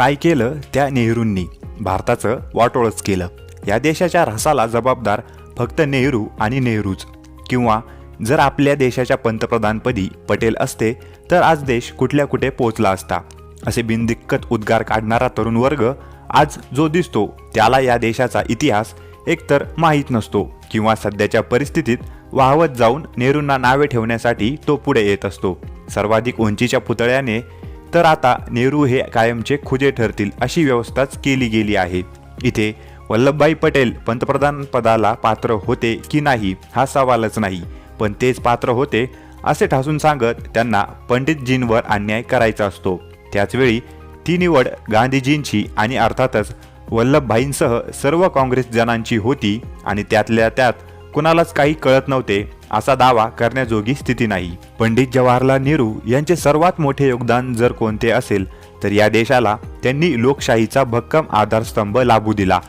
काय केलं त्या नेहरूंनी? भारताचं वाटोळच केलं. या देशाच्या रसाला जबाबदार फक्त नेहरू आणि नेहरूच. किंवा जर आपल्या देशाच्या पंतप्रधानपदी पटेल असते तर आज देश कुठल्या कुठे पोहोचला असता? असे बिनदिक्कत उद्गार काढणारा तरुण वर्ग आज जो दिसतो त्याला या देशाचा इतिहास एकतर माहीत नसतो किंवा सध्याच्या परिस्थितीत वाहवत जाऊन नेहरूंना नावे ठेवण्यासाठी तो पुढे येत असतो. सर्वाधिक उंचीच्या पुतळ्याने तर आता नेहरू हे कायमचे खुजे ठरतील अशी व्यवस्थाच केली गेली आहे. इथे वल्लभभाई पटेल पंतप्रधान पदाला पात्र होते की नाही हा सवालच नाही. पण तेच पात्र होते असे ठासून सांगत त्यांना पंडितजींवर अन्याय करायचा असतो. त्याचवेळी ती निवड गांधीजींची आणि अर्थातच वल्लभभाईंसह सर्व काँग्रेस जनांची होती आणि त्यातल्या त्यात कुणालाच काही कळत नव्हते. असा दावा करण्याजोगी स्थिती नाही. पंडित जवाहरलाल नेहरू यांचे सर्वात मोठे योगदान जर कोणते असेल तर या देशाला त्यांनी लोकशाहीचा भक्कम आधारस्तंभ लाभू दिला.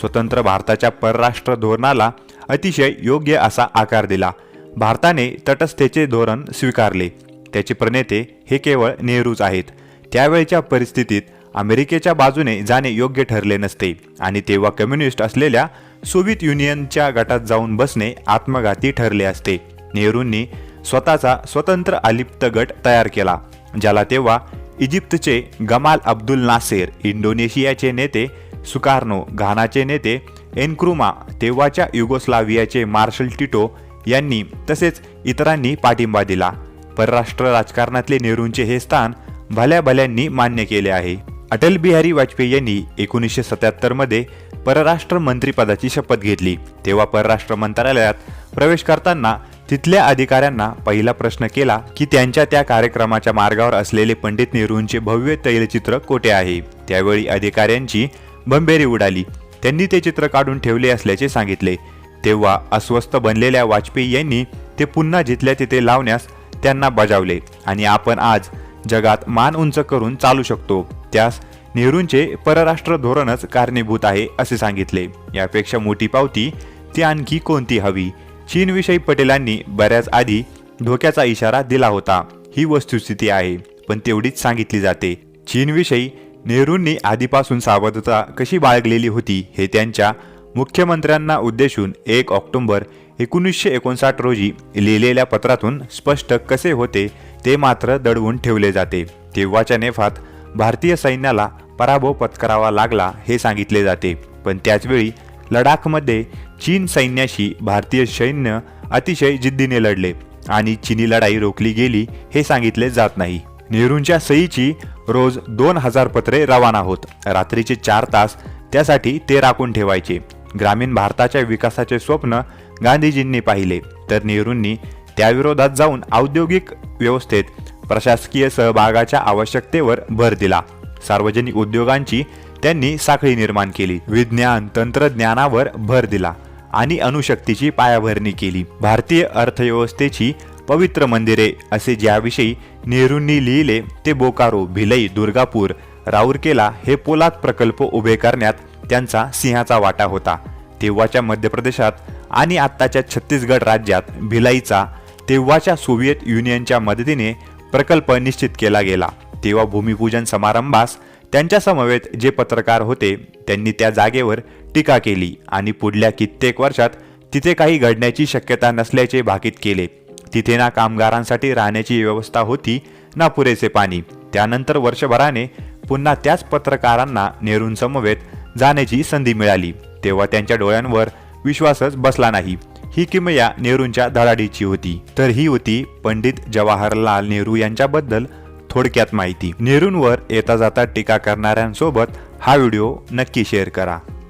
स्वतंत्र भारताच्या परराष्ट्र धोरणाला अतिशय योग्य असा आकार दिला. भारताने तटस्थेचे धोरण स्वीकारले. त्याचे प्रणेते हे केवळ नेहरूच आहेत. त्यावेळच्या परिस्थितीत अमेरिकेच्या बाजूने जाणे योग्य ठरले नसते आणि तेव्हा कम्युनिस्ट असलेल्या सोव्हिएत युनियनच्या गटात जाऊन बसणे आत्मघाती ठरले असते. नेहरूंनी स्वतःचा स्वतंत्र अलिप्त गट तयार केला ज्याला तेव्हा इजिप्तचे गमाल अब्दुल नासेर इंडोनेशियाचे नेते सुकार्नो घानाचे नेते एनक्रुमा तेव्हाच्या युगोस्लावियाचे मार्शल टिटो यांनी तसेच इतरांनी पाठिंबा दिला. परराष्ट्र राजकारणातले नेहरूंचे हे स्थान भल्या भल्यांनी मान्य केले आहे. अटल बिहारी वाजपेयी यांनी एकोणीसशे सत्याहत्तरमध्ये परराष्ट्र मंत्रीपदाची शपथ घेतली. तेव्हा परराष्ट्र मंत्रालयात प्रवेश करताना तिथल्या अधिकाऱ्यांना पहिला प्रश्न केला की त्यांच्या त्या कार्यक्रमाच्या मार्गावर असलेले पंडित नेहरूंचे भव्य तैलचित्र कोठे आहे? त्यावेळी अधिकाऱ्यांची बंबेरी उडाली. त्यांनी ते चित्र काढून ठेवले असल्याचे सांगितले. तेव्हा अस्वस्थ बनलेल्या वाजपेयी यांनी ते पुन्हा जिथल्या तिथे लावण्यास त्यांना बजावले आणि आपण आज जगात मान उंच करून चालू शकतो. त्यास नेहरूंचे परराष्ट्र धोरणच कारणीभूत आहे असे सांगितले. यापेक्षा मोठी पावती ती आणखी कोणती हवी? चीनविषयी पटेलांनी बऱ्याच आधी धोक्याचा इशारा दिला होता. ही वस्तुस्थिती आहे पण तेवढीच सांगितली जाते. चीनविषयी नेहरूंनी आधीपासून सावधता कशी बाळगलेली होती हे त्यांच्या मुख्यमंत्र्यांना उद्देशून एक ऑक्टोबर एकोणीसशे एकोणसाठ रोजी लिहिलेल्या पत्रातून स्पष्ट कसे होते ते मात्र दडवून ठेवले जाते. तेव्हाच्या नेफात भारतीय सैन्याला पराभव पत्करावा लागला हे सांगितले जाते. पण त्याचवेळी लडाखमध्ये चीन सैन्याशी भारतीय सैन्य अतिशय जिद्दीने लढले आणि चीनी लढाई रोखली गेली हे सांगितले जात नाही. नेहरूंच्या सईची रोज दोन हजार पत्रे रवाना होत. रात्रीचे चार तास त्यासाठी ते राखून ठेवायचे. ग्रामीण भारताच्या विकासाचे स्वप्न गांधीजींनी पाहिले. तर नेहरूंनी त्याविरोधात जाऊन औद्योगिक व्यवस्थेत प्रशासकीय सहभागाच्या आवश्यकतेवर भर दिला. सार्वजनिक उद्योगांची त्यांनी साखळी निर्माण केली. विज्ञान तंत्रज्ञानावर भर दिला आणि अणुशक्तीची पायाभरणी केली. भारतीय अर्थव्यवस्थेची पवित्र मंदिरे असे ज्याविषयी नेहरूंनी लिहिले ते बोकारो भिलई दुर्गापूर राऊरकेला हे पोलाद प्रकल्प उभे करण्यात त्यांचा सिंहाचा वाटा होता. तेव्हाच्या मध्य प्रदेशात आणि आत्ताच्या छत्तीसगड राज्यात भिलाईचा तेव्हाच्या सोव्हिएत युनियनच्या मदतीने प्रकल्प निश्चित केला गेला. तेव्हा भूमिपूजन समारंभास त्यांच्या समवेत जे पत्रकार होते त्यांनी त्या जागेवर टीका केली आणि पुढल्या कित्येक वर्षात तिथे काही घडण्याची शक्यता नसल्याचे भाकीत केले. तिथे ना कामगारांसाठी राहण्याची व्यवस्था होती ना पुरेसे पाणी. त्यानंतर वर्षभराने पुन्हा त्याच पत्रकारांना नेहरूंसमवेत जाण्याची संधी मिळाली. तेव्हा त्यांच्या डोळ्यांवर विश्वासच बसला नाही. ही किमया नेहरूंच्या धडाडीची होती. तर ही होती पंडित जवाहरलाल नेहरू यांच्याबद्दल थोडक्यात माहिती. नेहरूंवर येता जाता टीका करणाऱ्यांसोबत हा व्हिडिओ नक्की शेअर करा.